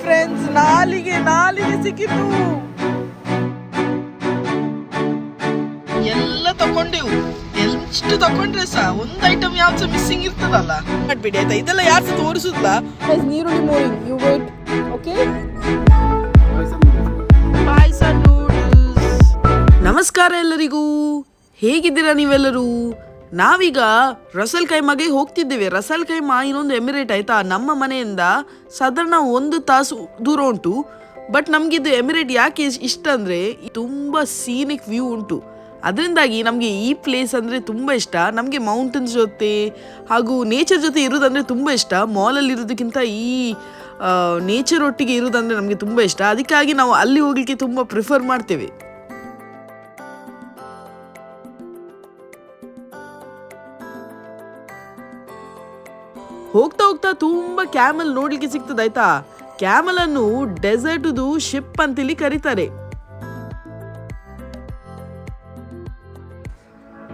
Friends ನಾಲಿಗೆ ನಾಲಿಗೆ ಸಿಕ್ಕಿತು ಎಲ್ಲ ತಕೊಂಡೆವು ಎಷ್ಟು ತಕೊಂಡ್ರೆ ಸಹ ಒಂದ್ ಐಟಮ್ ಯಾವ್ದು ಮಿಸ್ಸಿಂಗ್ ಇರ್ತದಲ್ಲ? ಮಾಡ್ಬಿಡಿ ಆಯ್ತಾ? ಇದೆಲ್ಲ ಯಾರು ಸಹ ತೋರಿಸುದಿಲ್ಲ ನೀರುಳ್ಳಿ ಮೋರಿಂಗ್ ಯು ವೇಟ್ ಓಕೆ ಪಾಯಸ ನೂಡಲ್ಸ್ ನಮಸ್ಕಾರ ಎಲ್ಲರಿಗೂ. ಹೇಗಿದ್ದೀರಾ ನೀವೆಲ್ಲರೂ? ನಾವೀಗ ರಸಲ್ ಕೈಮಾಗೆ ಹೋಗ್ತಿದ್ದೇವೆ. ರಸಲ್ ಕೈಮಾ ಇನ್ನೊಂದು ಎಮಿರೇಟ್ ಆಯ್ತಾ? ನಮ್ಮ ಮನೆಯಿಂದ ಸಾಧಾರಣ ಒಂದು ತಾಸು ದೂರ ಉಂಟು. ಬಟ್ ನಮಗಿದು ಎಮಿರೇಟ್ ಯಾಕೆ ಇಷ್ಟ ಅಂದರೆ ತುಂಬ ಸೀನಿಕ್ ವ್ಯೂ ಉಂಟು. ಅದರಿಂದಾಗಿ ನಮಗೆ ಈ ಪ್ಲೇಸ್ ಅಂದರೆ ತುಂಬ ಇಷ್ಟ. ನಮಗೆ ಮೌಂಟನ್ಸ್ ಜೊತೆ ಹಾಗೂ ನೇಚರ್ ಜೊತೆ ಇರೋದಂದರೆ ತುಂಬ ಇಷ್ಟ. ಮಾಲಲ್ಲಿ ಇರೋದಕ್ಕಿಂತ ಈ ನೇಚರ್ ಒಟ್ಟಿಗೆ ಇರೋದಂದರೆ ನಮಗೆ ತುಂಬ ಇಷ್ಟ. ಅದಕ್ಕಾಗಿ ನಾವು ಅಲ್ಲಿ ಹೋಗಲಿಕ್ಕೆ ತುಂಬ ಪ್ರಿಫರ್ ಮಾಡ್ತೇವೆ. ಹೋಗ್ತಾ ಹೋಗ್ತಾ ತುಂಬಾ ಕ್ಯಾಮಲ್ ನೋಡ್ಲಿಕ್ಕೆ ಸಿಗ್ತದೆ, ಆಯ್ತಾ? ಕ್ಯಾಮಲ್ ಅನ್ನು ಡೆಸರ್ಟ್ದು ಶಿಪ್ ಅಂತ ಇಲ್ಲಿ ಕರೀತಾರೆ.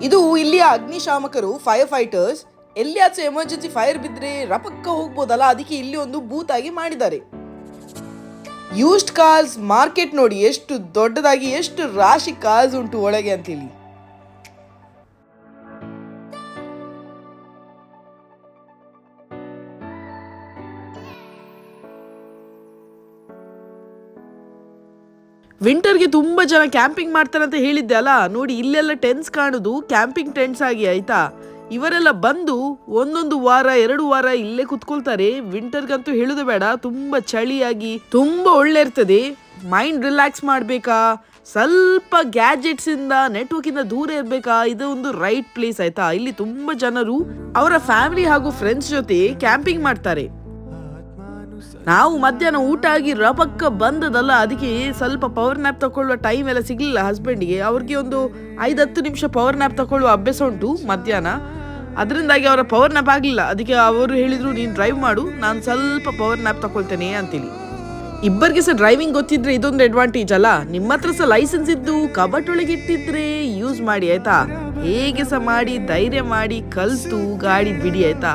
ಇದು ಇಲ್ಲಿಯ ಅಗ್ನಿಶಾಮಕರು ಫೈರ್ ಫೈಟರ್ಸ್ ಎಲ್ಲಿಯಾಚೆ ಎಮರ್ಜೆನ್ಸಿ ಫೈರ್ ಬಿದ್ರೆ ರಪಕ್ಕ ಹೋಗ್ಬೋದಲ್ಲ, ಅದಕ್ಕೆ ಇಲ್ಲಿ ಒಂದು ಬೂತ್ ಆಗಿ ಮಾಡಿದ್ದಾರೆ. ಯೂಸ್ಡ್ ಕಾರ್ಸ್ ಮಾರ್ಕೆಟ್ ನೋಡಿ ಎಷ್ಟು ದೊಡ್ಡದಾಗಿ, ಎಷ್ಟು ರಾಶಿ ಕಾರ್ಸ್ ಉಂಟು ಒಳಗೆ ಅಂತೇಳಿ ವಿಂಟರ್ಗೆ ತುಂಬ ಜನ ಕ್ಯಾಂಪಿಂಗ್ ಮಾಡ್ತಾರೆ ಅಂತ ಹೇಳಿದ್ದೆ ಅಲ್ಲ? ನೋಡಿ, ಇಲ್ಲೆಲ್ಲ ಟೆನ್ಸ್ ಕಾಣುದು ಕ್ಯಾಂಪಿಂಗ್ ಟೆಂಟ್ಸ್ ಆಗಿ, ಆಯ್ತಾ? ಇವರೆಲ್ಲ ಬಂದು ಒಂದೊಂದು ವಾರ, ಎರಡು ವಾರ ಇಲ್ಲೇ ಕುತ್ಕೊಳ್ತಾರೆ. ವಿಂಟರ್ಗಂತೂ ಹೇಳುದು ಬೇಡ, ತುಂಬಾ ಚಳಿಯಾಗಿ, ತುಂಬಾ ಒಳ್ಳೆ ಇರ್ತದೆ. ಮೈಂಡ್ ರಿಲ್ಯಾಕ್ಸ್ ಮಾಡ್ಬೇಕಾ? ಸ್ವಲ್ಪ ಗ್ಯಾಜೆಟ್ಸ್ ಇಂದ ನೆಟ್ವರ್ಕ್ ಇಂದ ದೂರ ಇರ್ಬೇಕಾ? ಇದು ಒಂದು ರೈಟ್ ಪ್ಲೇಸ್, ಆಯ್ತಾ? ಇಲ್ಲಿ ತುಂಬಾ ಜನರು ಅವರ ಫ್ಯಾಮಿಲಿ ಹಾಗೂ ಫ್ರೆಂಡ್ಸ್ ಜೊತೆ ಕ್ಯಾಂಪಿಂಗ್ ಮಾಡ್ತಾರೆ. ನಾವು ಮಧ್ಯಾಹ್ನ ಊಟ ಆಗಿ ರಪಕ್ಕ ಬಂದದಲ್ಲ, ಅದಕ್ಕೆ ಸ್ವಲ್ಪ ಪವರ್ ನ್ಯಾಪ್ ತಗೊಳ್ಳುವ ಟೈಮ್ ಎಲ್ಲ ಸಿಗ್ಲಿಲ್ಲ ಹಸ್ಬೆಂಡ್ಗೆ ಅವ್ರಿಗೆ ಒಂದು ಐದು ಹತ್ತು ನಿಮಿಷ ಪವರ್ ನ್ಯಾಪ್ ತಗೊಳ್ಳುವ ಅಭ್ಯಾಸ ಉಂಟು ಮಧ್ಯಾಹ್ನ. ಅದರಿಂದಾಗಿ ಅವರ ಪವರ್ ನ್ಯಾಪ್ ಆಗಲಿಲ್ಲ. ಅದಕ್ಕೆ ಅವರು ಹೇಳಿದರು, ನೀನು ಡ್ರೈವ್ ಮಾಡು, ನಾನು ಸ್ವಲ್ಪ ಪವರ್ ನ್ಯಾಪ್ ತಗೊಳ್ತೇನೆ ಅಂತೇಳಿ ಇಬ್ಬರಿಗೆ ಸಹ ಡ್ರೈವಿಂಗ್ ಗೊತ್ತಿದ್ರೆ ಇದೊಂದು ಅಡ್ವಾಂಟೇಜ್ ಅಲ್ಲ. ನಿಮ್ಮ ಹತ್ರ ಸಹ ಲೈಸೆನ್ಸ್ ಇದ್ದು ಕಬಟ್ ಒಳಗೆ ಇಟ್ಟಿದ್ರೆ ಯೂಸ್ ಮಾಡಿ, ಆಯ್ತಾ? ಹೇಗೆ ಸಹ ಮಾಡಿ, ಧೈರ್ಯ ಮಾಡಿ ಕಲ್ತು ಗಾಡಿ ಬಿಡಿ, ಆಯ್ತಾ?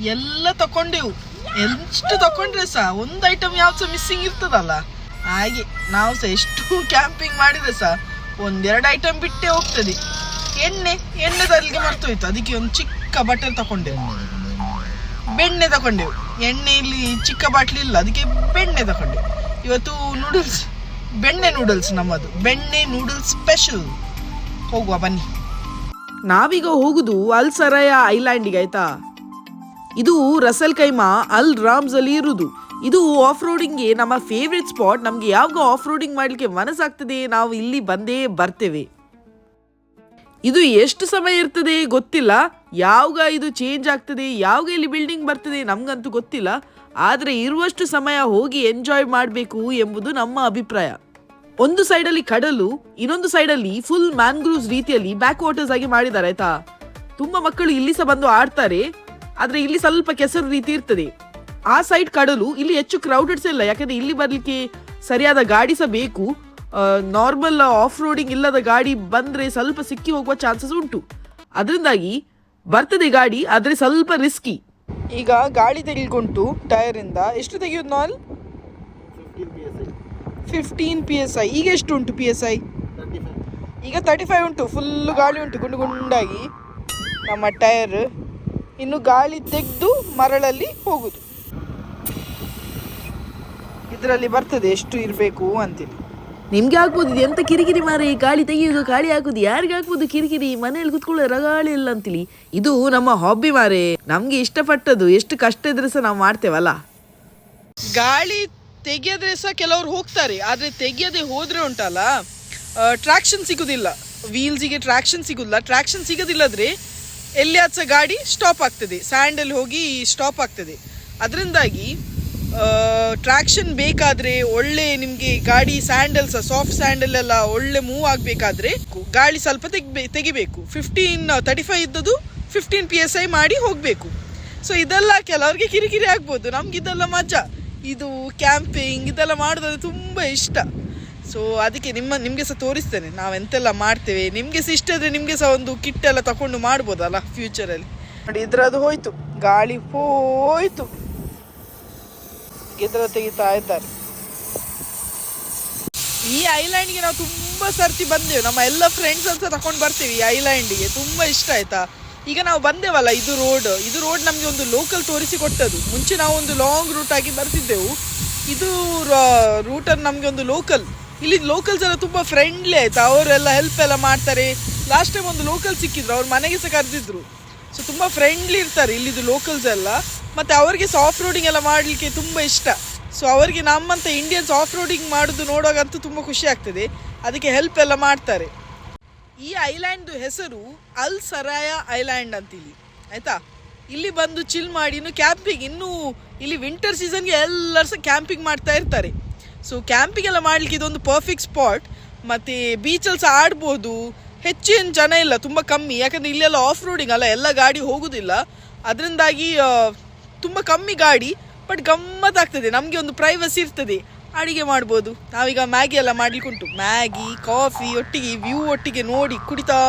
ಎಲ್ಲ ತಕೊಂಡೆವು. ಎಷ್ಟು ತಕೊಂಡ್ರೆ ಸಹ ಒಂದು ಐಟಮ್ ಯಾವ್ದು ಸಹ ಮಿಸ್ಸಿಂಗ್ ಇರ್ತದಲ್ಲ? ಹಾಗೆ, ನಾವು ಸಹ ಎಷ್ಟು ಕ್ಯಾಂಪಿಂಗ್ ಮಾಡಿದ್ರೆ ಸಹ ಒಂದೆರಡು ಐಟಮ್ ಬಿಟ್ಟೆ ಹೋಗ್ತದೆ. ಎಣ್ಣೆ ಎಣ್ಣೆ ತರಲಿಕ್ಕೆ ಮರ್ತೋಯ್ತು. ಅದಕ್ಕೆ ಒಂದು ಚಿಕ್ಕ ಬಟಲ್ ತಕೊಂಡೆವು. ಬೆಣ್ಣೆ ತಕೊಂಡೆವು. ಎಣ್ಣೆಯಲ್ಲಿ ಚಿಕ್ಕ ಬಾಟ್ಲಿ ಇಲ್ಲ, ಅದಕ್ಕೆ ಬೆಣ್ಣೆ ತಕೊಂಡೆವು. ಇವತ್ತು ನೂಡಲ್ಸ್ ಬೆಣ್ಣೆ ನೂಡಲ್ಸ್ ನಮ್ಮದು. ಬೆಣ್ಣೆ ನೂಡಲ್ಸ್ ಸ್ಪೆಷಲ್ ಹೋಗುವ, ಬನ್ನಿ. ನಾವೀಗ ಹೋಗುದು ಅಲ್ಸರಯಾ ಐಲ್ಯಾಂಡಿಗೆ ಆಯ್ತಾ? ಇದು ರಸಲ್ ಕೈಮಾ ಅಲ್ ರಾಮ್ಸ್ ಅಲ್ಲಿ ಇರುವುದು ಇದು ಆಫ್ ರೋಡಿಂಗ್ಗೆ ನಮ್ಮ ಫೇವ್ರೆಟ್ ಸ್ಪಾಟ್ ನಮ್ಗೆ ಯಾವಾಗ ಆಫ್ ರೋಡಿಂಗ್ ಮಾಡ್ಲಿಕ್ಕೆ ಮನಸ್ಸಾಗ್ತದೆ. ನಾವು ಇಲ್ಲಿ ಬಂದೇ ಬರ್ತೇವೆ. ಇದು ಎಷ್ಟು ಸಮಯ ಇರ್ತದೆ ಗೊತ್ತಿಲ್ಲ. ಯಾವಾಗ ಇದು ಚೇಂಜ್ ಆಗ್ತದೆ, ಯಾವಾಗ ಇಲ್ಲಿ ಬಿಲ್ಡಿಂಗ್ ಬರ್ತದೆ ನಮ್ಗಂತೂ ಗೊತ್ತಿಲ್ಲ. ಆದರೆ ಇರುವಷ್ಟು ಸಮಯ ಹೋಗಿ ಎಂಜಾಯ್ ಮಾಡಬೇಕು ಎಂಬುದು ನಮ್ಮ ಅಭಿಪ್ರಾಯ. ಒಂದು ಸೈಡಲ್ಲಿ ಕಡಲು, ಇನ್ನೊಂದು ಸೈಡಲ್ಲಿ ಫುಲ್ ಮ್ಯಾಂಗ್ರೂವ್ಸ್ ರೀತಿಯಲ್ಲಿ ಬ್ಯಾಕ್ ವಾಟರ್ಸ್ ಆಗಿ ಮಾಡಿದ್ದಾರೆ ಆಯ್ತಾ. ತುಂಬಾ ಮಕ್ಕಳು ಇಲ್ಲಿ ಸಹ ಬಂದು ಆಡ್ತಾರೆ. ಆದ್ರೆ ಇಲ್ಲಿ ಸ್ವಲ್ಪ ಕೆಸರು ರೀತಿ ಇರ್ತದೆ. ಆ ಸೈಡ್ ಕಡಲು ಇಲ್ಲಿ ಹೆಚ್ಚು ಕ್ರೌಡೆಡ್ಸ್ ಇಲ್ಲ. ಯಾಕಂದ್ರೆ ಇಲ್ಲಿ ಬರಲಿಕ್ಕೆ ಸರಿಯಾದ ಗಾಡಿ ಸಹ ಬೇಕು. ನಾರ್ಮಲ್ ಆಫ್ ರೋಡಿಂಗ್ ಇಲ್ಲದ ಗಾಡಿ ಬಂದ್ರೆ ಸ್ವಲ್ಪ ಸಿಕ್ಕಿ ಹೋಗುವ ಚಾನ್ಸಸ್ ಉಂಟು. ಅದರಿಂದಾಗಿ ಬರ್ತದೆ ಗಾಡಿ, ಆದ್ರೆ ಸ್ವಲ್ಪ ರಿಸ್ಕಿ ಈಗ ಗಾಡಿ ತೆಗೆದುಕೊಂಟು ಟೈರ್ ಇಂದ ಎಷ್ಟು ತೆಗೆಯೋದು ನಾಲ್ ಫಿಫ್ಟೀನ್ ಪಿ ಎಸ್ ಐ ಈಗ ಎಷ್ಟು ಉಂಟು ಪಿ ಎಸ್ ಐ ಈಗ ತರ್ಟಿ ಫೈವ್ ಉಂಟು. ಫುಲ್ ಗಾಳಿ ಉಂಟು, ಗುಂಡು ಗುಂಡಾಗಿ. ನಮ್ಮ ಟೈರ್ ಇನ್ನು ಗಾಳಿ ತೆಗೆದು ಮರಳಲ್ಲಿ ಹೋಗುದು. ಇದರಲ್ಲಿ ಬರ್ತದೆ ಎಷ್ಟು ಇರಬೇಕು ಅಂತೇಳಿ ನಿಮ್ಗೆ ಆಗ್ಬೋದು ಇದು ಎಂತ ಕಿರಿಕಿರಿ ಮಾರಿ ಗಾಳಿ ತೆಗೆಯುದು ಗಾಳಿ ಹಾಕುದು ಯಾರಿಗೆ ಹಾಕ್ಬೋದು ಕಿರಿಕಿರಿ ಮನೆಯಲ್ಲಿ ಕುತ್ಕೊಳ್ಳೋ ರಗಾಳಿ ಇಲ್ಲ ಅಂತೇಳಿ ಇದು ನಮ್ಮ ಹಾಬಿ ಮಾರೆ ನಮ್ಗೆ ಇಷ್ಟಪಟ್ಟದ್ದು ಎಷ್ಟು ಕಷ್ಟ ಇದ್ರೆ ಸಹ ನಾವು ಮಾಡ್ತೇವಲ್ಲ. ಗಾಳಿ ತೆಗೆಯದ್ರೆ ಸಹ ಕೆಲವರು ಹೋಗ್ತಾರೆ ಆದ್ರೆ ತೆಗೆಯದೆ ಹೋದ್ರೆ ಉಂಟಲ್ಲ ಟ್ರಾಕ್ಷನ್ ಸಿಗುದಿಲ್ಲ. ವೀಲ್ಸಿಗೆ ಟ್ರಾಕ್ಷನ್ ಸಿಗುದಿಲ್ಲ ಟ್ರಾಕ್ಷನ್ ಸಿಗೋದಿಲ್ಲದ್ರೆ ಎಲ್ಲಿ ಸಹ ಗಾಡಿ ಸ್ಟಾಪ್ ಆಗ್ತದೆ. ಸ್ಯಾಂಡಲ್ ಹೋಗಿ ಸ್ಟಾಪ್ ಆಗ್ತದೆ. ಅದರಿಂದಾಗಿ ಟ್ರ್ಯಾಕ್ಷನ್ ಬೇಕಾದ್ರೆ ಒಳ್ಳೆ ನಿಮಗೆ ಗಾಡಿ ಸ್ಯಾಂಡಲ್ ಸಹ ಸಾಫ್ಟ್ ಸ್ಯಾಂಡಲ್ ಎಲ್ಲ ಒಳ್ಳೆ ಮೂವ್ ಆಗಬೇಕಾದ್ರೆ ಗಾಳಿ ಸ್ವಲ್ಪ ತೆಗಿಬೇ, ತೆಗಿಬೇಕು. ಫಿಫ್ಟೀನ್ ತರ್ಟಿ ಫೈವ್ ಇದ್ದದ್ದು ಫಿಫ್ಟೀನ್ ಪಿ ಎಸ್ ಐ ಮಾಡಿ ಹೋಗಬೇಕು. ಸೊ ಇದೆಲ್ಲ ಕೆಲವ್ರಿಗೆ ಕಿರಿಕಿರಿ ಆಗ್ಬೋದು. ನಮ್ಗೆ ಇದೆಲ್ಲ ಮಜಾ. ಇದು ಕ್ಯಾಂಪಿಂಗ್ ಇದೆಲ್ಲ ಮಾಡೋದಂದ್ರೆ ತುಂಬ ಇಷ್ಟ. ಸೊ ಅದಕ್ಕೆ ನಿಮ್ಮ ನಿಮಗೆ ಸಹ ತೋರಿಸ್ತೇನೆ. ನಾವೆಂತೆಲ್ಲ ಮಾಡ್ತೇವೆ. ನಿಮಗೆ ಸಹ ಇಷ್ಟ ಇದ್ರೆ ನಿಮಗೆ ಸಹ ಒಂದು ಕಿಟ್ ಎಲ್ಲ ತಗೊಂಡು ಮಾಡ್ಬೋದಲ್ಲ ಫ್ಯೂಚರಲ್ಲಿ ನೋಡಿ ಇದ್ರದ್ದು ಹೋಯ್ತು. ಗಾಳಿ ಹೋಯ್ತು. ಗೆದ್ರ ತೆಗಿತಾ ಇದ್ದಾರೆ. ಈ ಐಲ್ಯಾಂಡ್ಗೆ ನಾವು ತುಂಬಾ ಸರ್ತಿ ಬಂದೆವು. ನಮ್ಮ ಎಲ್ಲ ಫ್ರೆಂಡ್ಸ್ ಅಂತ ತಕೊಂಡು ಬರ್ತೀವಿ ಈ ಐಲ್ಯಾಂಡಿಗೆ ತುಂಬಾ ಇಷ್ಟ ಆಯ್ತಾ? ಈಗ ನಾವು ಬಂದೇವಲ್ಲ ಇದು ರೋಡ್ ಇದು ರೋಡ್ ನಮಗೆ ಒಂದು ಲೋಕಲ್ ತೋರಿಸಿ ಕೊಟ್ಟದು ಮುಂಚೆ ನಾವು ಒಂದು ಲಾಂಗ್ ರೂಟ್ ಆಗಿ ಬರ್ತಿದ್ದೆವು. ಇದು ರೂಟನ್ನು ನಮಗೆ ಒಂದು ಲೋಕಲ್ ಇಲ್ಲಿ ಲೋಕಲ್ಸ್ ಎಲ್ಲ ತುಂಬಾ ಫ್ರೆಂಡ್ಲಿ ಆಯ್ತಾ. ಅವರೆಲ್ಲ ಹೆಲ್ಪ್ ಎಲ್ಲ ಮಾಡ್ತಾರೆ. ಲಾಸ್ಟ್ ಟೈಮ್ ಒಂದು ಲೋಕಲ್ ಸಿಕ್ಕಿದ್ರು, ಅವ್ರ ಮನೆಗೆ ಸಹ ಕರೆದಿದ್ರು. ಸೊ ತುಂಬ ಫ್ರೆಂಡ್ಲಿ ಇರ್ತಾರೆ ಇಲ್ಲಿದು ಲೋಕಲ್ಸ್ ಎಲ್ಲ. ಮತ್ತು ಅವರಿಗೆ ಸಹ ಆಫ್ ರೋಡಿಂಗ್ ಎಲ್ಲ ಮಾಡಲಿಕ್ಕೆ ತುಂಬ ಇಷ್ಟ. ಸೊ ಅವರಿಗೆ ನಮ್ಮಂತ ಇಂಡಿಯನ್ಸ್ ಆಫ್ ರೋಡಿಂಗ್ ಮಾಡೋದು ನೋಡುವಾಗಂತೂ ತುಂಬ ಖುಷಿ ಆಗ್ತದೆ. ಅದಕ್ಕೆ ಹೆಲ್ಪ್ ಎಲ್ಲ ಮಾಡ್ತಾರೆ. ಈ ಐಲ್ಯಾಂಡ್ದು ಹೆಸರು ಅಲ್ ಸರಾಯ ಐಲ್ಯಾಂಡ್ ಅಂತ ಇಲ್ಲಿ ಆಯ್ತಾ? ಇಲ್ಲಿ ಬಂದು ಚಿಲ್ ಮಾಡಿ ಇನ್ನು ಕ್ಯಾಂಪಿಂಗ್ ಇನ್ನು ಇಲ್ಲಿ ವಿಂಟರ್ ಸೀಸನ್ಗೆ ಎಲ್ಲರೂ ಸಹ ಕ್ಯಾಂಪಿಂಗ್ ಮಾಡ್ತಾ ಇರ್ತಾರೆ. ಸೊ ಕ್ಯಾಂಪಿಂಗ್ ಎಲ್ಲ ಮಾಡ್ಲಿಕ್ಕೆ ಇದೊಂದು ಪರ್ಫೆಕ್ಟ್ ಸ್ಪಾಟ್ ಮತ್ತು ಬೀಚಲ್ಲಿ ಸಹ ಆಡ್ಬೋದು. ಹೆಚ್ಚೇನು ಜನ ಇಲ್ಲ, ತುಂಬ ಕಮ್ಮಿ. ಯಾಕಂದರೆ ಇಲ್ಲೆಲ್ಲ ಆಫ್ ರೋಡಿಂಗ್ ಅಲ್ಲ, ಎಲ್ಲ ಗಾಡಿ ಹೋಗೋದಿಲ್ಲ. ಅದರಿಂದಾಗಿ ತುಂಬ ಕಮ್ಮಿ ಗಾಡಿ ಬಟ್ ಗಮ್ಮತ್ತಾಗ್ತದೆ ನಮಗೆ ಒಂದು ಪ್ರೈವಸಿ ಇರ್ತದೆ. ಅಡುಗೆ ಮಾಡ್ಬೋದು. ನಾವೀಗ ಮ್ಯಾಗಿ ಎಲ್ಲ ಮಾಡಲಿಕ್ಕೆ ಉಂಟು. ಮ್ಯಾಗಿ ಕಾಫಿ ಒಟ್ಟಿಗೆ ವ್ಯೂ ಒಟ್ಟಿಗೆ ನೋಡಿ ಕುಡಿತಾ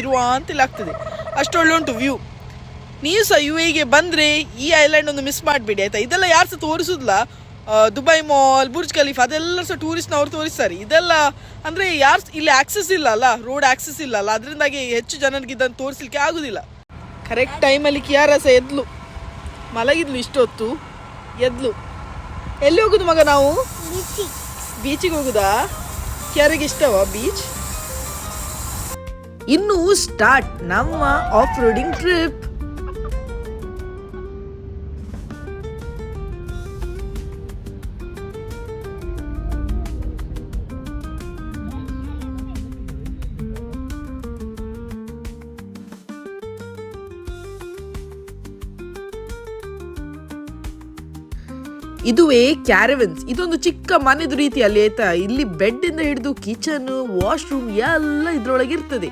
ಇರುವ ಅಂತೆಲ್ಲ ಆಗ್ತದೆ. ಅಷ್ಟೊಳ್ಳೆ ಉಂಟು ವ್ಯೂ ನೀವು ಸಹ ಯು ಎಗೆ ಬಂದರೆ ಈ ಐಲ್ಯಾಂಡ್ ಒಂದು ಮಿಸ್ ಮಾಡಬೇಡಿ, ಆಯಿತಾ? ಇದೆಲ್ಲ ಯಾರು ಸಹ ತೋರಿಸೋದಿಲ್ಲ. ದುಬೈ ಮಾಲ್, ಬುರ್ಜ್ ಖಲೀಫ್, ಅದೆಲ್ಲ ಸಹ ಟೂರಿಸ್ಟ್ನವ್ರು ತೋರಿಸ್ತಾರೆ. ಇದೆಲ್ಲ ಅಂದರೆ ಯಾರು ಇಲ್ಲಿ ಆಕ್ಸೆಸ್ ಇಲ್ಲ ಅಲ್ಲ ರೋಡ್ ಆಕ್ಸೆಸ್ ಇಲ್ಲ ಅಲ್ಲ. ಅದರಿಂದಾಗಿ ಹೆಚ್ಚು ಜನರಿಗೆ ಇದನ್ನು ತೋರಿಸಲಿಕ್ಕೆ ಆಗೋದಿಲ್ಲ. ಕರೆಕ್ಟ್ ಟೈಮಲ್ಲಿ ಕಿಯಾರ ಸಹ ಎದ್ಲು. ಮಲಗಿದ್ಲು ಇಷ್ಟೊತ್ತು. ಎದ್ಲು. ಎಲ್ಲಿ ಹೋಗುದು ಮಗ ನಾವು? ಬೀಚಿಗೆ ಹೋಗುದಾ? ಕ್ಯಾರಿಗೆ ಇಷ್ಟವಾ ಬೀಚ್ ಇನ್ನು ಸ್ಟಾರ್ಟ್ ನಮ್ಮ ಆಫ್ ರೋಡಿಂಗ್ ಟ್ರಿಪ್ ಇದುವೇ ಕ್ಯಾರವೆನ್ಸ್ ಇದೊಂದು ಚಿಕ್ಕ ಮನೆದು ರೀತಿಯಲ್ಲಿ ಆಯ್ತಾ? ಇಲ್ಲಿ ಬೆಡ್ ಇಂದ ಹಿಡಿದು ಕಿಚನ್, ವಾಶ್ರೂಮ್ ಎಲ್ಲ ಇದ್ರೊಳಗೆ ಇರ್ತದೆ.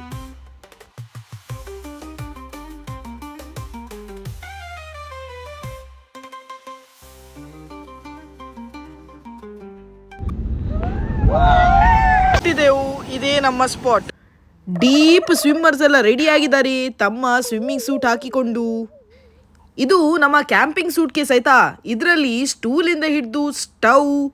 ಇಟ್ಟಿದೆವು. ಇದೇ ನಮ್ಮ ಸ್ಪಾಟ್ ಡೀಪ್ ಸ್ವಿಮ್ಮರ್ಸ್ ಎಲ್ಲ ರೆಡಿ ಆಗಿದ್ದಾರೆ ತಮ್ಮ ಸ್ವಿಮ್ಮಿಂಗ್ ಸೂಟ್ ಹಾಕಿಕೊಂಡು. ಇದು ನಮ್ಮ ಕ್ಯಾಂಪಿಂಗ್ ಸೂಟ್ ಕೇಸ್ ಆಯ್ತಾ? ಇದರಲ್ಲಿ ಸ್ಟೂಲಿಂದ ಹಿಡಿದು stove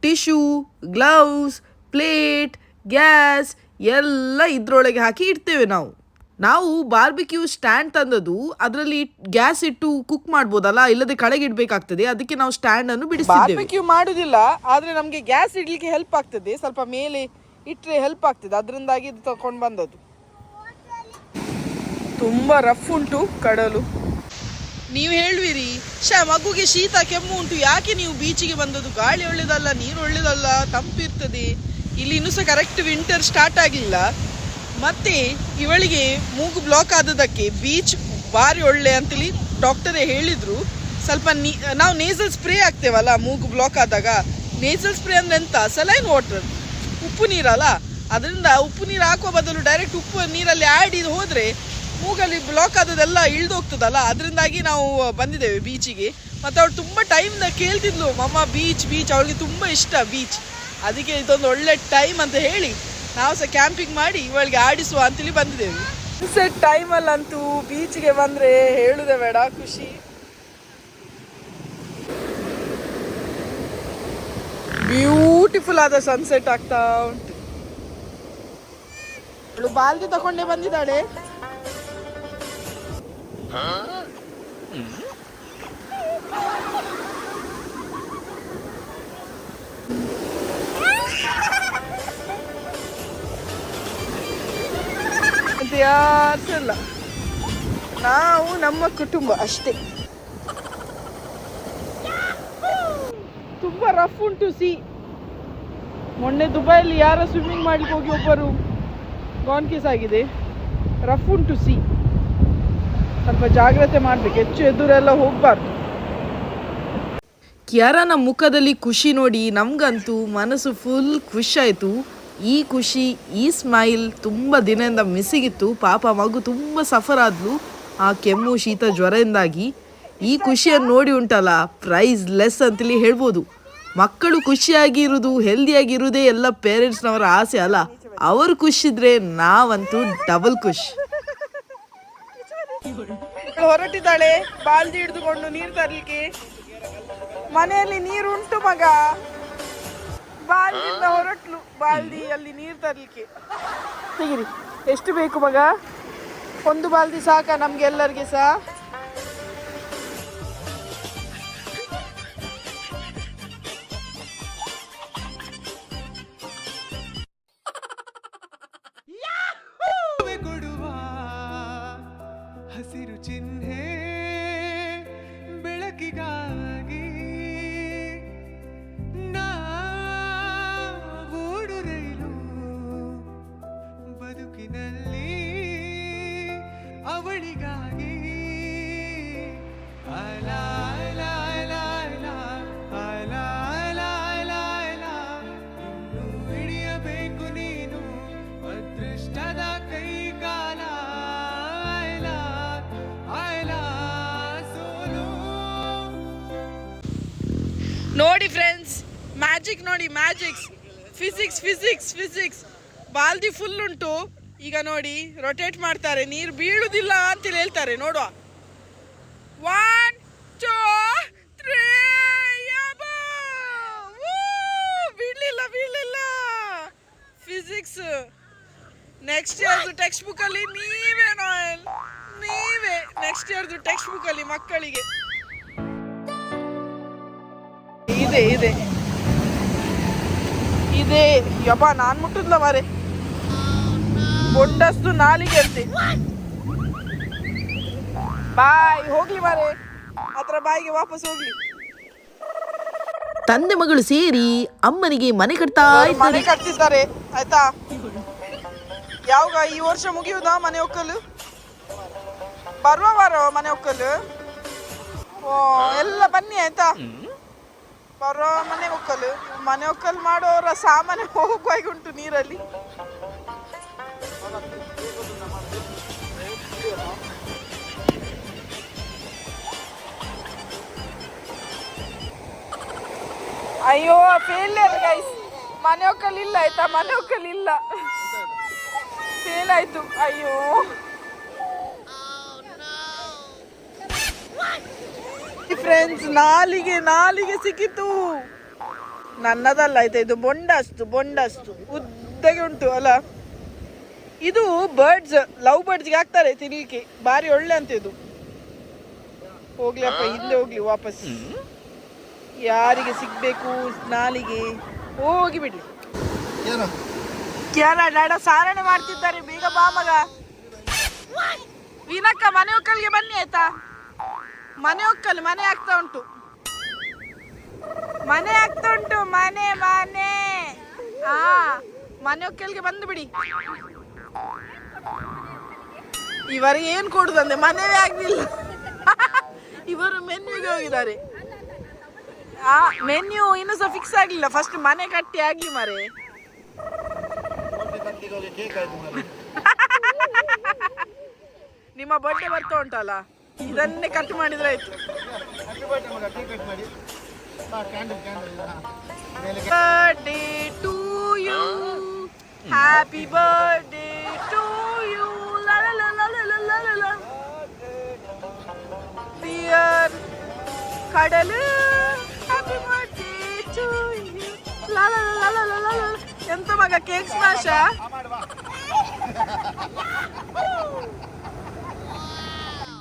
tissue, gloves, plate, gas ಎಲ್ಲ ಇದ್ರೊಳಗೆ ಹಾಕಿ ಇಡ್ತೇವೆ ನಾವು. ನಾವು ಬಾರ್ಬಿಕ್ಯೂ ಸ್ಟ್ಯಾಂಡ್ ತಂದದ್ದು ಅದರಲ್ಲಿ ಗ್ಯಾಸ್ ಇಟ್ಟು ಕುಕ್ ಮಾಡ್ಬೋದಲ್ಲ? ಇಲ್ಲದೆ ಕಳೆಗೆ ಇಡಬೇಕಾಗ್ತದೆ. ಅದಕ್ಕೆ ನಾವು ಸ್ಟ್ಯಾಂಡ್ ಅನ್ನು ಬಿಡಿಸಿದ್ದೇವೆ ಬಾರ್ಬಿಕ್ಯೂ ಮಾಡುದಿಲ್ಲ, ಆದ್ರೆ ನಮಗೆ ಗ್ಯಾಸ್ ಇಡ್ಲಿಕ್ಕೆ ಹೆಲ್ಪ್ ಆಗ್ತದೆ. ಸ್ವಲ್ಪ ಮೇಲೆ ಇಟ್ಟರೆ ಹೆಲ್ಪ್ ಆಗ್ತದೆ. ಅದರಿಂದಾಗಿ ಇದು ತಕೊಂಡು ಬಂದದ್ದು. ತುಂಬಾ ರಫ್ ಉಂಟು ಕಡಲು. ನೀವು ಹೇಳುವಿರಿ, ಶಾ, ಮಗುಗೆ ಶೀತ, ಕೆಮ್ಮು ಉಂಟು, ಯಾಕೆ ನೀವು ಬೀಚಿಗೆ ಬಂದದ್ದು? ಗಾಳಿ ಒಳ್ಳೇದಲ್ಲ, ನೀರು ಒಳ್ಳೇದಲ್ಲ, ತಂಪಿರ್ತದೆ. ಇಲ್ಲಿ ಇನ್ನೂ ಸಹ ಕರೆಕ್ಟ್ ವಿಂಟರ್ ಸ್ಟಾರ್ಟ್ ಆಗಿಲ್ಲ. ಮತ್ತೆ ಇವಳಿಗೆ ಮೂಗು ಬ್ಲಾಕ್ ಆದದಕ್ಕೆ ಬೀಚ್ ಭಾರಿ ಒಳ್ಳೆ ಅಂತೇಳಿ ಡಾಕ್ಟರೇ ಹೇಳಿದ್ರು. ಸ್ವಲ್ಪ ನೀ, ನಾವು ನೇಸಲ್ ಸ್ಪ್ರೇ ಹಾಕ್ತೇವಲ್ಲ, ಮೂಗು ಬ್ಲಾಕ್ ಆದಾಗ. ನೇಸಲ್ ಸ್ಪ್ರೇ ಅಂದ್ರೆ ಎಂತ? ಸಲೈನ್ ವಾಟರ್ ಉಪ್ಪು ನೀರಲ್ಲ? ಅದರಿಂದ ಉಪ್ಪು ನೀರು ಹಾಕುವ ಬದಲು ಡೈರೆಕ್ಟ್ ಉಪ್ಪು ನೀರಲ್ಲಿ ಇದು ಹೋದರೆ ಮೂಗಲ್ಲಿ ಬ್ಲಾಕ್ ಆದದೆಲ್ಲ ಇಳ್ದು ಹೋಗ್ತದಲ್ಲ ಅದರಿಂದಾಗಿ ನಾವು ಬಂದಿದ್ದೇವೆ ಬೀಚಿಗೆ ಮತ್ತು ಅವಳು ತುಂಬ ಟೈಮ್ನ ಕೇಳ್ತಿದ್ಲು. ಮಮ್ಮ ಬೀಚ್ ಬೀಚ್ ಅವಳಿಗೆ ತುಂಬ ಇಷ್ಟ ಬೀಚ್ ಅದಕ್ಕೆ ಇದೊಂದು ಒಳ್ಳೆ ಟೈಮ್ ಅಂತ ಹೇಳಿ ನಾವು ಸಹ ಕ್ಯಾಂಪಿಂಗ್ ಮಾಡಿ ಇವಳಿಗೆ ಆಡಿಸುವ ಅಂತೇಳಿ ಬಂದಿದ್ದೇವೆ. ಸನ್ಸೆಟ್ ಟೈಮಲ್ಲಂತೂ ಬೀಚ್ಗೆ ಬಂದರೆ ಹೇಳುದೇ ಬೇಡ, ಖುಷಿ. ಬ್ಯೂಟಿಫುಲ್ ಆದ ಸನ್ಸೆಟ್ ಆಗ್ತಾ ಉಂಟು. ಅವಳು ಬಾಲ್ದಿ ತಗೊಂಡೇ ಬಂದಿದ್ದಾಳೆ. ಅಂತ ಯಾರ್ಸೂ ಇಲ್ಲ. ನಾವು ನಮ್ಮ ಕುಟುಂಬ ಅಷ್ಟೇ. ತುಂಬಾ ರಫ್ ಉಂಟು ಸಿ. ಮೊನ್ನೆ ದುಬೈಯಲ್ಲಿ ಯಾರೋ ಸ್ವಿಮ್ಮಿಂಗ್ ಮಾಡ್ಲಿಕ್ಕೆ ಹೋಗಿ ಒಬ್ಬರು ಗಾನ್ ಕೇಸ್ ಆಗಿದೆ. ರಫ್ ಉಂಟು ಸಿ. ಸ್ವಲ್ಪ ಜಾಗ್ರತೆ ಮಾಡ್ಬೇಕು, ಹೆಚ್ಚು ಎದುರೆಲ್ಲ ಹೋಗ್ಬಾರ್ದು. ಕ್ಯಾರನ ಮುಖದಲ್ಲಿ ಖುಷಿ ನೋಡಿ ನಮಗಂತೂ ಮನಸ್ಸು ಫುಲ್ ಖುಷಿಯಾಯಿತು ಈ ಖುಷಿ, ಈ ಸ್ಮೈಲ್ ತುಂಬ ದಿನದಿಂದ ಮಿಸ್ಸಿಗಿತ್ತು ಪಾಪ ಮಗು ತುಂಬ ಸಫರ್ ಆದ್ಲು. ಆ ಕೆಮ್ಮು, ಶೀತ ಜ್ವರದಿಂದಾಗಿ. ಈ ಖುಷಿಯನ್ನು ನೋಡಿ ಉಂಟಲ್ಲ ಪ್ರೈಸ್ ಲೆಸ್ ಅಂತೇಳಿ ಹೇಳ್ಬೋದು. ಮಕ್ಕಳು ಖುಷಿಯಾಗಿ ಹೆಲ್ದಿಯಾಗಿರುವುದೇ ಎಲ್ಲ ಪೇರೆಂಟ್ಸ್ನವರ ಆಸೆ ಅಲ್ಲ. ಅವರು ಖುಷಿದ್ರೆ ನಾವಂತೂ ಡಬಲ್ ಖುಷ್. ಹೊರಟಿದ್ದಾಳೆ, ಬಾಲ್ದಿ ಹಿಡಿದುಕೊಂಡು ನೀರು ತರಲಿಕ್ಕೆ. ಮನೆಯಲ್ಲಿ ನೀರು ಉಂಟು ಮಗ. ಬಾಲ್ದಿಯಿಂದ ಹೊರಟ್ಲು, ಬಾಲ್ದಿಯಲ್ಲಿ ನೀರು ತರಲಿಕ್ಕೆ. ತೆಗಿರಿ, ಎಷ್ಟು ಬೇಕು ಮಗ? ಒಂದು ಬಾಲ್ದಿ ಸಾಕ ನಮ್ಗೆ ಎಲ್ಲರಿಗೆ ಸಹ ಮ್ಯಾಜಿಕ್ ನೋಡಿ ಮ್ಯಾಜಿಕ್ಸ್ ಫಿಸಿಕ್ಸ್ ಫಿಸಿಕ್ಸ್ ಫಿಸಿಕ್ಸ್ ಬಾಲ್ದಿ ಫುಲ್ ಉಂಟು. ಈಗ ನೋಡಿ ರೊಟೇಟ್ ಮಾಡ್ತಾರೆ. ನೀರು ಬೀಳುದಿಲ್ಲ ಅಂತೇಳಿ ಹೇಳ್ತಾರೆ. ನೋಡುವ. ಒನ್ ಟೂ ತ್ರೀ ಬೀಳಲಿಲ್ಲ ಬೀಳಲಿಲ್ಲ. ಫಿಸಿಕ್ಸ್ ನೆಕ್ಸ್ಟ್ ಇಯರ್ದು ಟೆಕ್ಸ್ಟ್ ಬುಕ್ಕಲ್ಲಿ ನೀವೇ ನಾಯಲ್ ನೀವೇ. ನೆಕ್ಸ್ಟ್ ಇಯರ್ದು ಟೆಕ್ಸ್ಟ್ ಬುಕ್ಕಲ್ಲಿ ಮಕ್ಕಳಿಗೆ. ಇದೆ ಇದೆ. ಇದೆ. ಯಪ್ಪ ನಾನ್ ಮುಟ್ಟದ್ಲ ಮಾರೆ. ಬೊಂಡಸ್ತು ನಾಲಿಗೆ ಅಂತೆ. ಬಾಯ್ ಹೋಗ್ಲಿ ಮಾರೆ. ಅದ್ರ ಬಾಯಿಗೆ ವಾಪಸ್ ಹೋಗ್ಲಿ. ತಂದೆ ಮಗಳು ಸೇರಿ ಅಮ್ಮನಿಗೆ ಮನೆ ಕಟ್ತಾ ಮನೆ ಕಟ್ತಿದ್ದಾರೆ ಆಯ್ತಾ? ಯಾವಾಗ ಈ ವರ್ಷ ಮುಗಿಯುದಾ ಮನೆ ಒಕ್ಕಲು? ಬರುವ ವಾರ ಮನೆ ಒಕ್ಕಲು? ಓ ಎಲ್ಲ ಬನ್ನಿ ಆಯ್ತಾ? ಬರೋ ಮನೆ ಒಕ್ಕಲು ಮನೆ ಒಕ್ಕಲು ಮಾಡೋರ ಸಾಮಾನ್ಯ ಹೋಗುವಾಗಿ ಉಂಟು ನೀರಲ್ಲಿ. ಅಯ್ಯೋ ಫೇಲಿಯರ್ ಗೈಸ್ ಮನೆ ಒಕ್ಕಲಿಲ್ಲ ಆಯ್ತಾ? ಮನೆ ಒಕ್ಕಲಿಲ್ಲ. ಫೇಲ್ ಆಯ್ತು. ಅಯ್ಯೋ. ಫ್ರೆಂಡ್ಸ್ ನಾಲಿಗೆ ನಾಲಿಗೆ ಸಿಕ್ಕಿತು ನನ್ನದಲ್ಲ ಆಯ್ತಾ ಇದು ಬೊಂಡಸ್ತು ಬೊಂಡಸ್ತು. ಉದ್ದಗೆ ಉಂಟು ಅಲ್ಲ? ಇದು ಬರ್ಡ್ಸ್ ಲವ್ ಬರ್ಡ್ಸ್ಗೆ ಹಾಕ್ತಾರೆ ತಿನ್ಲಿಕ್ಕೆ. ಬಾರಿ ಒಳ್ಳೆ ಅಂತ ಇದು. ಹೋಗ್ಲಿ ಅಪ್ಪ ಹಿಂದೆ ಹೋಗ್ಲಿ ವಾಪಸ್. ಯಾರಿಗೆ ಸಿಗ್ಬೇಕು ನಾಲಿಗೆ? ಹೋಗಿ ಬಿಡ್ಲಿ. ಕ್ಯಾರ ಸಾರಣೆ ಮಾಡ್ತಿದ್ದಾರೆ ಬೇಗ ಬಾ ಮಗ. ವಿನಕ್ಕ ಮನೆ ಒಕ್ಕಲ್ಗೆ ಬನ್ನಿ ಆಯ್ತಾ? ಮನೆ ಒಕ್ಕಲು, ಮನೆ ಆಗ್ತಾ ಉಂಟು. ಮನೆ ಆಗ್ತಾ ಉಂಟು, ಮನೆ ಮನೆ. ಆ, ಮನೆ ಒಕ್ಕಲಿಗೆ ಬಂದು ಬಿಡಿ. ಇವರಿಗೆ ಏನ್ ಕೊಡುದಂದ್ರೆ ಮನೆವೇ ಆಗ್ಲಿಲ್ಲ. ಇವರು ಮೆನ್ಯೂಗೆ ಹೋಗಿದ್ದಾರೆ. ಆ, ಮೆನ್ಯೂ ಇನ್ನೂ ಸಹ ಫಿಕ್ಸ್ ಆಗ್ಲಿಲ್ಲ. ಫಸ್ಟ್ ಮನೆ ಕಟ್ಟಿ ಆಗ್ಲಿ ಮರೆ. ನಿಮ್ಮ ಬರ್ಡೇ ಬರ್ತಾ ಉಂಟಲ್ಲ? ಇದನ್ನೇ ಕಟ್ ಮಾಡಿದ್ರೆ ಆಯ್ತು birthday to you happy birthday to you dear ಕಡಲು ಹ್ಯಾಪಿ ಬರ್ಡೇ ಟು ಯು ಎಂತ ಮಗ ಕೇಕ್ ಸ್ಮ್ಯಾಶ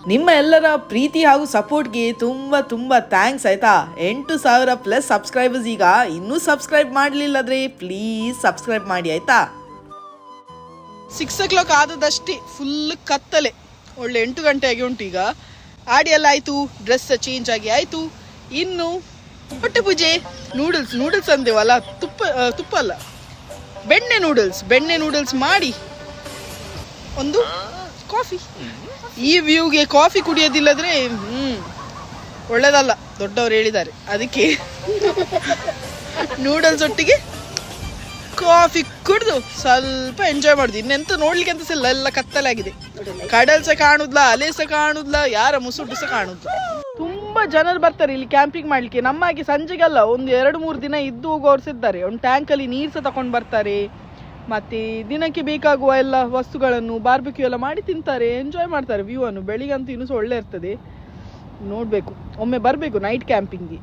ನಿಮ್ಮ ಎಲ್ಲರ ಪ್ರೀತಿ ಹಾಗೂ ಸಪೋರ್ಟ್ಗೆ ತುಂಬ ತುಂಬ ಥ್ಯಾಂಕ್ಸ್ ಆಯ್ತಾ? ಎಂಟು ಸಾವಿರ ಪ್ಲಸ್ ಸಬ್ಸ್ಕ್ರೈಬರ್ಸ್ ಈಗ ಇನ್ನೂ ಸಬ್ಸ್ಕ್ರೈಬ್ ಮಾಡಲಿಲ್ಲದ್ರೆ ಪ್ಲೀಸ್ ಸಬ್ಸ್ಕ್ರೈಬ್ ಮಾಡಿ, ಆಯ್ತಾ? ಸಿಕ್ಸ್ ಓ ಕ್ಲಾಕ್ ಆದದಷ್ಟೇ ಫುಲ್ ಕತ್ತಲೆ. ಒಳ್ಳೆ ಎಂಟು ಗಂಟೆ ಆಗಿ ಉಂಟು ಈಗ. ಆಡಿ ಎಲ್ಲ ಆಯಿತು ಡ್ರೆಸ್ ಚೇಂಜ್ ಆಗಿ ಆಯಿತು. ಇನ್ನು ಹೊಟ್ಟೆ ಪೂಜೆ ನೂಡಲ್ಸ್ ನೂಡಲ್ಸ್ ಅಂದೇವಲ್ಲ, ತುಪ್ಪ ತುಪ್ಪ ಅಲ್ಲ. ಬೆಣ್ಣೆ ನೂಡಲ್ಸ್ ಬೆಣ್ಣೆ ನೂಡಲ್ಸ್ ಮಾಡಿ ಒಂದು ಕಾಫಿ ಈ ವ್ಯೂಗೆ ಕಾಫಿ ಕುಡಿಯೋದಿಲ್ಲದ್ರೆ, ಹ್ಮ್, ಒಳ್ಳೇದಲ್ಲ, ದೊಡ್ಡವರು ಹೇಳಿದ್ದಾರೆ. ಅದಕ್ಕೆ ನೂಡಲ್ಸ್ ಒಟ್ಟಿಗೆ ಕಾಫಿ ಕುಡಿದು ಸ್ವಲ್ಪ ಎಂಜಾಯ್ ಮಾಡುದು. ಇನ್ನೆಂತ ನೋಡ್ಲಿಕ್ಕೆ ಅಂತ ಸಿಲ್ಲ, ಎಲ್ಲ ಕತ್ತಲಾಗಿದೆ. ಕಡಲ್ಸ ಕಾಣುದ್ಲ ಅಲೆಸ ಕಾಣುದ್ಲ, ಯಾರ ಮುಸುಡು ಸಹ ಕಾಣುದ್ಲ. ತುಂಬಾ ಜನರು ಬರ್ತಾರೆ ಇಲ್ಲಿ ಕ್ಯಾಂಪಿಂಗ್ ಮಾಡ್ಲಿಕ್ಕೆ. ನಮ್ಮ ಹಾಗೆ ಸಂಜೆಗೆಲ್ಲ, ಒಂದು ಎರಡು ಮೂರು ದಿನ ಇದ್ದು ಹೋಗೋರು ಸಹ ಇದ್ದಾರೆ ಒಂದು ಟ್ಯಾಂಕಲ್ಲಿ ನೀರು ಸಹ ತಕೊಂಡು ಬರ್ತಾರೆ. ಮತ್ತೆ ದಿನಕ್ಕೆ ಬೇಕಾಗುವ ಎಲ್ಲ ವಸ್ತುಗಳನ್ನು ಬಾರ್ಬಿಕ್ಯೂ ಎಲ್ಲ ಮಾಡಿ ತಿಂತಾರೆ ಎಂಜಾಯ್ ಮಾಡ್ತಾರೆ ವ್ಯೂ ಅನ್ನು. ಬೆಳಿಗಂತೂ ಇನ್ನೂ ಸಹ ಒಳ್ಳೆ ಇರ್ತದೆ. ನೋಡಬೇಕು. ಒಮ್ಮೆ ಬರಬೇಕು ನೈಟ್ ಕ್ಯಾಂಪಿಂಗ್ಗೆ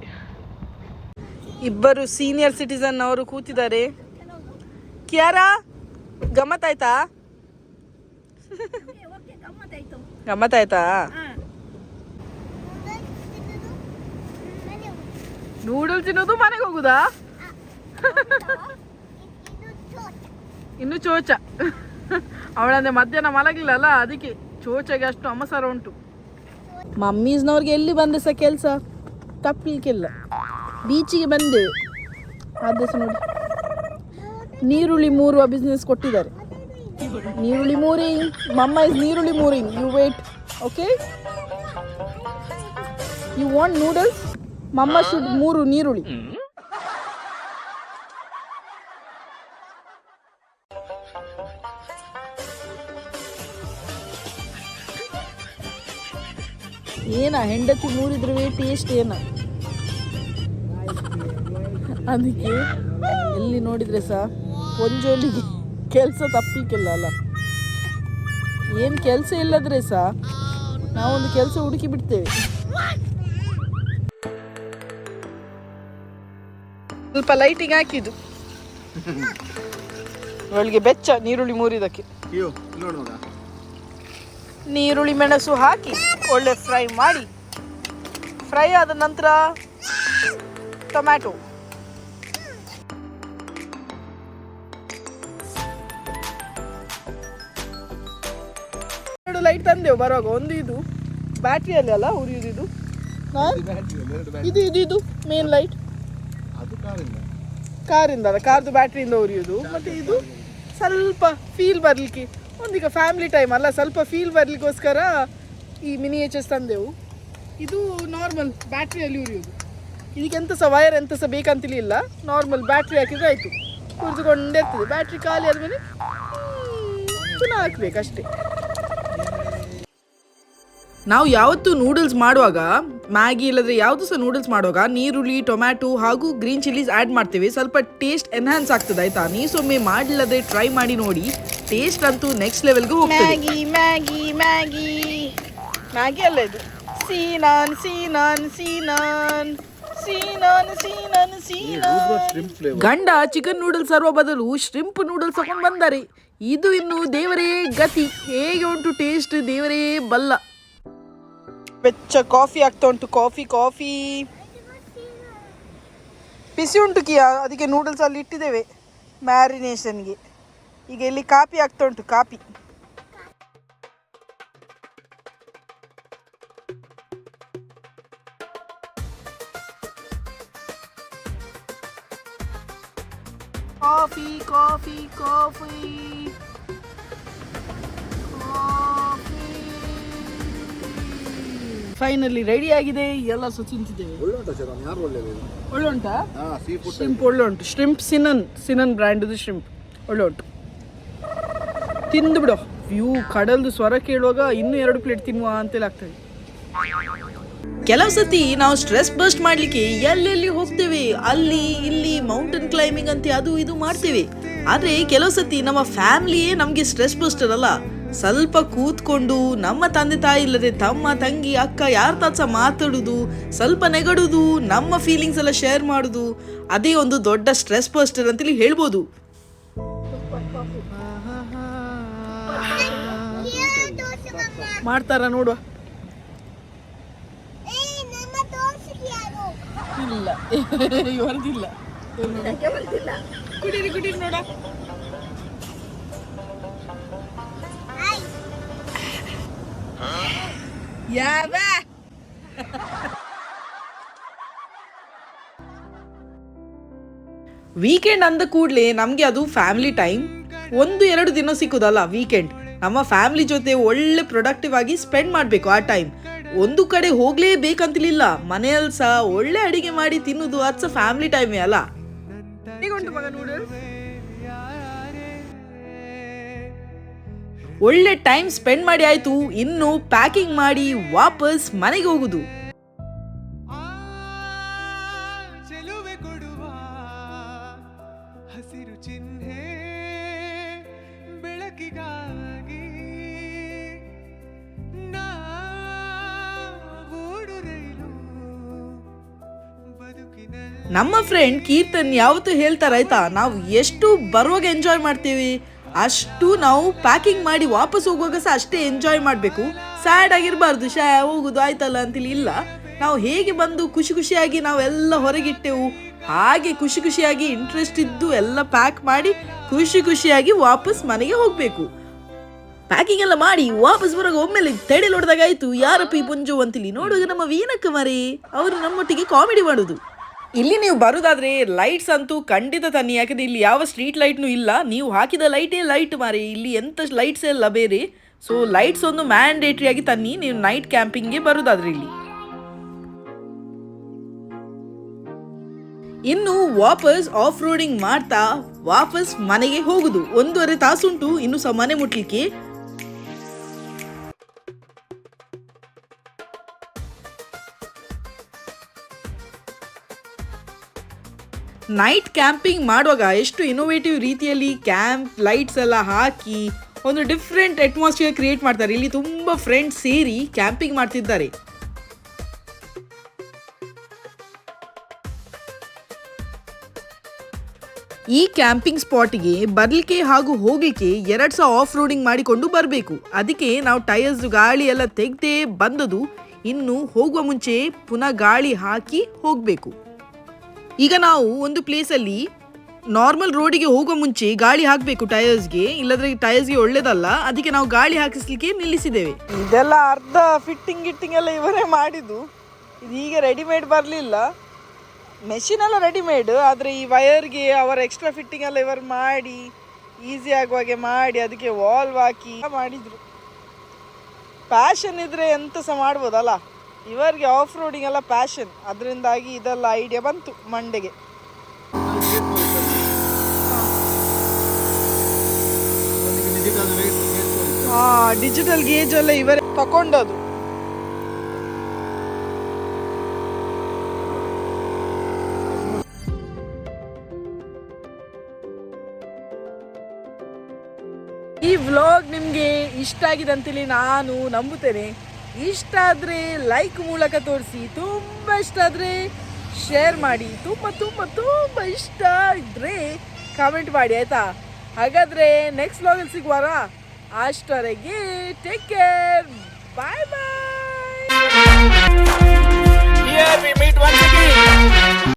ಇಬ್ಬರು ಸೀನಿಯರ್ ಸಿಟಿಸನ್ ಅವರು ಕೂತಿದ್ದಾರೆ. ಕ್ಯಾರ ಗಮ್ಮತ್ ಆಯ್ತಾ ಗಮ್ಮತ್ ಆಯ್ತಾ ನೂಡಲ್ಸ್ ತಿನ್ನೋದು ಮನೆಗೆ ಹೋಗುದಾ? ಇನ್ನು ಚೋಚ. ಅವಳಂದ್ರೆ ಮಧ್ಯಾಹ್ನ ಮಲಗಿಲ್ಲಲ್ಲ ಅದಕ್ಕೆ ಚೋಚಗೆ ಅಷ್ಟು ಅಮಸರ ಉಂಟು. ಮಮ್ಮೀಸ್ನವ್ರಿಗೆ ಎಲ್ಲಿ ಬಂದೆ ಸಹ ಕೆಲಸ? ತಪ್ಪಲಿಕ್ಕಿಲ್ಲ. ಬೀಚಿಗೆ ಬಂದೆ. ಅದೇ ಸಹ ನೋಡಿ. ನೀರುಳ್ಳಿ ಮೂರುವ ಬಿಸ್ನೆಸ್ ಕೊಟ್ಟಿದ್ದಾರೆ. ನೀರುಳ್ಳಿ ಮೂರಿಂಗ್ ಮಮ್ಮ ಇಸ್ ನೀರುಳ್ಳಿ mooring you wait okay you want noodles mamma should ಮೂರು ನೀರುಳ್ಳಿ. ಏನ ಹೆಂಡತಿ ಮೂರಿದ್ರೆ ಟೇಸ್ಟ್ ಏನ? ಅದಕ್ಕೆ ಎಲ್ಲಿ ನೋಡಿದ್ರೆ ಸಹ ಒಂಜೋಲಿಗೆ ಕೆಲಸ ತಪ್ಪಿಕ್ಕಿಲ್ಲ ಅಲ್ಲ. ಏನು ಕೆಲಸ ಇಲ್ಲದ್ರೆ ಸಹ ನಾವೊಂದು ಕೆಲಸ ಹುಡುಕಿ ಬಿಡ್ತೇವೆ. ಸ್ವಲ್ಪ ಲೈಟಿಂಗ್ ಹಾಕಿದ್ದು. ಅವಳಿಗೆ ಬೆಚ್ಚ ನೀರುಳ್ಳಿ ಮೂರಿದಕ್ಕೆ. ನೀರುಳ್ಳಿ ಮೆಣಸು ಹಾಕಿ ಒಳ್ಳೆ ಫ್ರೈ ಮಾಡಿ. ಫ್ರೈ ಆದ ನಂತರ ಟೊಮ್ಯಾಟೊ. ಎರಡು ಲೈಟ್ ತಂದೆವು ಬರುವಾಗ ಒಂದು ಇದು ಬ್ಯಾಟ್ರಿಯಲ್ಲಿ ಅಲ್ಲ ಉರಿಯುದು ಇದು? ಇದು ಇದು ಇದು ಮೇನ್ ಲೈಟ್ ಕಾರಿಂದ. ಅಲ್ಲ ಕಾರ್ದು ಬ್ಯಾಟ್ರಿಯಿಂದ ಉರಿಯುದು. ಮತ್ತೆ ಇದು ಸ್ವಲ್ಪ ಫೀಲ್ ಬರಲಿಕ್ಕೆ. ಒಂದೀಗ ಫ್ಯಾಮಿಲಿ ಟೈಮ್ ಅಲ್ಲ, ಸ್ವಲ್ಪ ಫೀಲ್ ಬರಲಿಕ್ಕೋಸ್ಕರ ಈ ಮಿನಿ ಎಚ್ ಎಸ್ ತಂದೆವು. ಇದು ನಾರ್ಮಲ್ ಬ್ಯಾಟ್ರಿಯಲ್ಲಿ ಉರಿಯೋದು. ಇದಕ್ಕೆ ಎಂತ ಸಹ ವೈರ್ ಎಂತ ಸಹ ಬೇಕಂತಿಲ್ಲ ನಾರ್ಮಲ್ ಬ್ಯಾಟ್ರಿ ಹಾಕಿದ್ರೆ ಆಯಿತು. ಕುರಿದುಕೊಂಡೇ ಇರ್ತದೆ. ಬ್ಯಾಟ್ರಿ ಖಾಲಿ ಆದಮೇಲೆ ಪುನಃ ಹಾಕ್ಬೇಕಷ್ಟೇ. ನಾವು ಯಾವತ್ತು ನೂಡಲ್ಸ್ ಮಾಡುವಾಗ ಮ್ಯಾಗಿ ಇಲ್ಲದ್ರೆ ಯಾವುದು ಸಹ ನೂಡಲ್ಸ್ ಮಾಡುವಾಗ ನೀರುಳ್ಳಿ ಟೊಮ್ಯಾಟೊ ಹಾಗೂ ಗ್ರೀನ್ ಚಿಲ್ಲೀಸ್ ಆ್ಯಡ್ ಮಾಡ್ತೀವಿ. ಸ್ವಲ್ಪ ಟೇಸ್ಟ್ ಎನ್ಹಾನ್ಸ್ ಆಗ್ತದೆ ಆಯ್ತಾ? ನೀಸೊಮ್ಮೆ ಸೊಮ್ಮೆ ಮಾಡಿಲ್ಲದೆ ಟ್ರೈ ಮಾಡಿ ನೋಡಿ. ಟೇಸ್ಟ್ ಅಂತೂ ನೆಕ್ಸ್ಟ್ ಲೆವೆಲ್ಗೆ ಮ್ಯಾಗಿ ಮ್ಯಾಗಿ ಮ್ಯಾಗಿ ಮ್ಯಾಗಿ ಅಲ್ಲ ಇದು? ಸೀನಾನ್ ಸೀನಾನ್ ಸೀನಾನ್. ಸೀನಾನ್ ಸೀನಾನ್ ಸೀನಾನ್. ಸ್ಟ್ರಿಂಪ್ ಫ್ಲೇವರ್ ಗಂಡ ಚಿಕನ್ ನೂಡಲ್ಸ್ ತರುವ ಬದಲು ಶ್ರಿಂಪ್ ನೂಡಲ್ಸ್ ತಗೊಂಡು ಬಂದರೆ. ಇದು ಇನ್ನು ದೇವರೇ ಗತಿ. ಹೇಗೆ ಉಂಟು ಟೇಸ್ಟ್ ದೇವರೇ ಬಲ್ಲ. ಬೆಚ್ಚ ಕಾಫಿ ಆಗ್ತಾ ಉಂಟು. Coffee coffee. ಬಿಸಿ ಉಂಟು ಕಿಯಾ. ಅದಕ್ಕೆ ನೂಡಲ್ಸ್ ಅಲ್ಲಿ ಇಟ್ಟಿದ್ದೇವೆ ಮ್ಯಾರಿನೇಷನ್ಗೆ. ಈಗ ಇಲ್ಲಿ ಕಾಫಿ ಆಗ್ತಾ ಉಂಟು coffee coffee coffee coffee. Finally ready ಆಗಿದೆ ಎಲ್ಲ ಸಹ ತಿಂತಿದ್ದೇವೆ ಒಳ್ಳೆ ಉಂಟಾ ಶ್ರಿಂಪ್ ಒಳ್ಳೆ ಉಂಟು. ಶ್ರಿಂಪ್ ಸಿನನ್ ಸಿನನ್ ಬ್ರ್ಯಾಂಡ್ದು ಶ್ರಿಂಪ್ ಒಳ್ಳೆ ಉಂಟು. ತಿಂದು ಬಿಡು ವ್ಯೂ ಕಡಲ್ದು ಸ್ವರ ಕೇಳುವಾಗ ಇನ್ನೂ ಎರಡು ಪ್ಲೇಟ್ ತಿನ್ನುವ ಅಂತೇಳಿ ಆಗ್ತದೆ. ಕೆಲವು ಸತಿ ನಾವು ಸ್ಟ್ರೆಸ್ ಬಸ್ಟ್ ಮಾಡ್ಲಿಕ್ಕೆ ಎಲ್ಲೆಲ್ಲಿ ಹೋಗ್ತೇವೆ? ಅಲ್ಲಿ ಇಲ್ಲಿ ಮೌಂಟೇನ್ ಕ್ಲೈಂಬಿಂಗ್ ಅಂತ ಅದು ಇದು ಮಾಡ್ತೇವೆ. ಆದ್ರೆ ಕೆಲವು ಸತಿ ನಮ್ಮ ಫ್ಯಾಮಿಲಿಯೇ ನಮಗೆ ಸ್ಟ್ರೆಸ್ ಬಸ್ಟರ್ ಅಲ್ಲ. ಸ್ವಲ್ಪ ಕೂತ್ಕೊಂಡು ನಮ್ಮ ತಂದೆ ತಾಯಿ ಇಲ್ಲದೆ ತಮ್ಮ ತಂಗಿ ಅಕ್ಕ ಯಾರ ತಾಸ ಮಾತಾಡುದು ಸ್ವಲ್ಪ ನೆಗಡುದು ನಮ್ಮ ಫೀಲಿಂಗ್ಸ್ ಎಲ್ಲ ಶೇರ್ ಮಾಡುದು ಅದೇ ಒಂದು ದೊಡ್ಡ ಸ್ಟ್ರೆಸ್ ಬಸ್ಟರ್ ಅಂತೇಳಿ ಹೇಳ್ಬೋದು. ಮಾಡ್ತಾರ ನೋಡುವ. ಇಲ್ಲ. ಇವರದಿಲ್ಲ ಕುಡೀರಿ ಕುಡೀರಿ ನೋಡ. ಯಾವ ವೀಕೆಂಡ್ ಅಂದ ಕೂಡಲೇ ನಮಗೆ ಅದು ಫ್ಯಾಮಿಲಿ ಟೈಮ್ ಒಂದು, ಎರಡು ದಿನ ಸಿಕ್ಕುದಲ್ಲ ವೀಕೆಂಡ್ ನಮ್ಮ ಫ್ಯಾಮಿಲಿ ಜೊತೆ ಒಳ್ಳೆ ಪ್ರೊಡಕ್ಟಿವ್ ಆಗಿ ಸ್ಪೆಂಡ್ ಮಾಡಬೇಕು ಆ ಟೈಮ್ ಒಂದು ಕಡೆ ಹೋಗ್ಲೇಬೇಕಂತಿಲಿಲ್ಲ ಮನೆಯಲ್ಲಿ ಸಹ ಒಳ್ಳೆ ಅಡಿಗೆ ಮಾಡಿ ತಿನ್ನುದು ಸಹ ಫ್ಯಾಮಿಲಿ ಟೈಮೇ ಅಲ್ಲ. ಒಳ್ಳೆ ಟೈಮ್ ಸ್ಪೆಂಡ್ ಮಾಡಿ ಆಯ್ತು ಇನ್ನು ಪ್ಯಾಕಿಂಗ್ ಮಾಡಿ ವಾಪಸ್ ಮನೆಗೆ ಹೋಗುದು. ಹಸಿರು ಬೆಳಕಿಗಾಗಿ ನಮ್ಮ ಫ್ರೆಂಡ್ ಕೀರ್ತನ್ ಯಾವತ್ತು ಹೇಳ್ತಾರಾಯ್ತಾ ನಾವು ಎಷ್ಟು ಬರುವಾಗ ಎಂಜಾಯ್ ಮಾಡ್ತೀವಿ? ಅಷ್ಟು ನಾವು ಪ್ಯಾಕಿಂಗ್ ಮಾಡಿ ವಾಪಸ್ ಹೋಗುವಾಗ ಸಹ ಅಷ್ಟೇ ಎಂಜಾಯ್ ಮಾಡಬೇಕು. ಸ್ಯಾಡ್ ಆಗಿರಬಾರ್ದು ಶಾ ಹೋಗುದು ಆಯ್ತಲ್ಲ ಅಂತೇಳಿ ಇಲ್ಲ. ನಾವು ಹೇಗೆ ಬಂದು ಖುಷಿ ಖುಷಿಯಾಗಿ ನಾವೆಲ್ಲ ಹೊರಗಿಟ್ಟೆವು, ಹಾಗೆ ಖುಷಿ ಖುಷಿಯಾಗಿ ಇಂಟ್ರೆಸ್ಟ್ ಇದ್ದು ಎಲ್ಲ ಪ್ಯಾಕ್ ಮಾಡಿ ಖುಷಿ ಖುಷಿಯಾಗಿ ವಾಪಸ್ ಮನೆಗೆ ಹೋಗಬೇಕು. ಪ್ಯಾಕಿಂಗ್ ಎಲ್ಲ ಮಾಡಿ ವಾಪಸ್ ಬರುವಾಗ ಒಮ್ಮೆಲೆ ತಡೆಲ್ ಹೊಡೆದಾಗಾಯ್ತು, ಯಾರಪ್ಪ ಈ ಪುಂಜು ಅಂತೇಳಿ ನೋಡುವಾಗ ನಮ್ಮ ವೀನಕ್ಕ ಮರೇ ಅವರು ನಮ್ಮೊಟ್ಟಿಗೆ ಕಾಮಿಡಿ ಮಾಡುದು. ಇಲ್ಲಿ ನೀವು ಬರೋದಾದ್ರೆ ಲೈಟ್ಸ್ ಅಂತೂ ಖಂಡಿತ ತನ್ನಿ ಯಾಕಂದ್ರೆ ಇಲ್ಲಿ ಯಾವ ಸ್ಟ್ರೀಟ್ ಲೈಟ್ನು ಇಲ್ಲ. ನೀವು ಹಾಕಿದ ಲೈಟೇ ಲೈಟ್ ಮಾರಿ. ಇಲ್ಲಿ ಎಂತ ಲೈಟ್ಸ್ ಎಲ್ಲ ಬೇರೆ. ಸೊ ಲೈಟ್ಸ್ ಒಂದು ಮ್ಯಾಂಡೇಟ್ರಿ ಆಗಿ ತನ್ನಿ. ನೀವು ನೈಟ್ ಕ್ಯಾಂಪಿಂಗ್ಗೆ ಬರೋದಾದ್ರೆ ಇಲ್ಲಿ. ಇನ್ನು ವಾಪಸ್ ಆಫ್ ರೋಡಿಂಗ್ ಮಾಡ್ತಾ ವಾಪಸ್ ಮನೆಗೆ ಹೋಗುದು. ಒಂದೂವರೆ ತಾಸುಂಟು. ಇನ್ನು ಸಹ ಮನೆ ಮುಟ್ಲಿಕ್ಕೆ. ನೈಟ್ ಕ್ಯಾಂಪಿಂಗ್ ಮಾಡುವಾಗ ಎಷ್ಟು ಇನೋವೇಟಿವ್ ರೀತಿಯಲ್ಲಿ ಕ್ಯಾಂಪ್ ಲೈಟ್ಸ್ ಎಲ್ಲ ಹಾಕಿ ಒಂದು ಡಿಫ್ರೆಂಟ್ ಅಟ್ಮಾಸ್ಫಿಯರ್ ಕ್ರಿಯೇಟ್ ಮಾಡ್ತಾರೆ. ಇಲ್ಲಿ ತುಂಬ ಫ್ರೆಂಡ್ಸ್ ಸೇರಿ ಕ್ಯಾಂಪಿಂಗ್ ಮಾಡ್ತಿದ್ದಾರೆ. ಈ ಕ್ಯಾಂಪಿಂಗ್ ಸ್ಪಾಟ್ಗೆ ಬರಲಿಕ್ಕೆ ಹಾಗೂ ಹೋಗಲಿಕ್ಕೆ ಎರಡು ಸಹ ಆಫ್ ರೋಡಿಂಗ್ ಮಾಡಿಕೊಂಡು ಬರಬೇಕು. ಅದಕ್ಕೆ ನಾವು ಟೈರ್ಸ್ ಗಾಳಿ ಎಲ್ಲ ತೆಗೆದೇ ಬಂದದು ಇನ್ನು ಹೋಗುವ ಮುಂಚೆ ಪುನಃ ಗಾಳಿ ಹಾಕಿ ಹೋಗಬೇಕು. ಈಗ ನಾವು ಒಂದು ಪ್ಲೇಸಲ್ಲಿ ನಾರ್ಮಲ್ ರೋಡಿಗೆ ಹೋಗುವ ಮುಂಚೆ ಗಾಳಿ ಹಾಕಬೇಕು ಟೈರ್ಸ್ಗೆ ಇಲ್ಲದ್ರೆ ಟೈರ್ಸ್ಗೆ ಒಳ್ಳೇದಲ್ಲ, ಅದಕ್ಕೆ ನಾವು ಗಾಳಿ ಹಾಕಿಸ್ಲಿಕ್ಕೆ ನಿಲ್ಲಿಸಿದ್ದೇವೆ. ಇದೆಲ್ಲ ಅರ್ಧ ಫಿಟ್ಟಿಂಗ್ ಗಿಟ್ಟಿಂಗ್ ಎಲ್ಲ ಇವರೇ ಮಾಡಿದ್ದು. ಇದು ಈಗ ರೆಡಿಮೇಡ್ ಬರಲಿಲ್ಲ. ಮೆಷಿನ್ ಎಲ್ಲ ರೆಡಿಮೇಡ್ ಆದರೆ ಈ ವಯರ್ಗೆ ಅವರ ಎಕ್ಸ್ಟ್ರಾ ಫಿಟ್ಟಿಂಗ್ ಎಲ್ಲ ಇವರು ಮಾಡಿ ಈಸಿ ಆಗುವಾಗೆ ಮಾಡಿ, ಅದಕ್ಕೆ ವಾಲ್ವ್ ಹಾಕಿ ಮಾಡಿದ್ರು. ಪ್ಯಾಷನ್ ಇದ್ರೆ ಎಂತ ಸಹ ಮಾಡ್ಬೋದಲ್ಲ? ಇವರಿಗೆ ಆಫ್ ರೋಡಿಂಗ್ ಎಲ್ಲ ಪ್ಯಾಷನ್ ಅದರಿಂದಾಗಿ ಇದೆಲ್ಲ ಐಡಿಯಾ ಬಂತು ಮಂಡೆಗೆ ಡಿಜಿಟಲ್ ಗೇಜ್ ಎಲ್ಲ ಇವರೇ ತಕೊಂಡದು ಈ ವ್ಲಾಗ್ ನಿಮಗೆ ಇಷ್ಟ ಆಗಿದೆ ಅಂತೇಳಿ ನಾನು ನಂಬುತ್ತೇನೆ. ಇಷ್ಟ ಆದರೆ ಲೈಕ್ ಮೂಲಕ ತೋರಿಸಿ. ತುಂಬ ಇಷ್ಟ ಆದರೆ ಶೇರ್ ಮಾಡಿ. ತುಂಬ ತುಂಬ ತುಂಬ ಇಷ್ಟ ಇದ್ದರೆ ಕಾಮೆಂಟ್ ಮಾಡಿ, ಆಯಿತಾ? ಹಾಗಾದರೆ ನೆಕ್ಸ್ಟ್ ವ್ಲಾಗಲ್ಲಿ ಸಿಗುವಾರ? ಅಷ್ಟವರೆಗೆ ಟೇಕ್ ಕೇರ್ ಬಾಯ್ ಬಾಯ್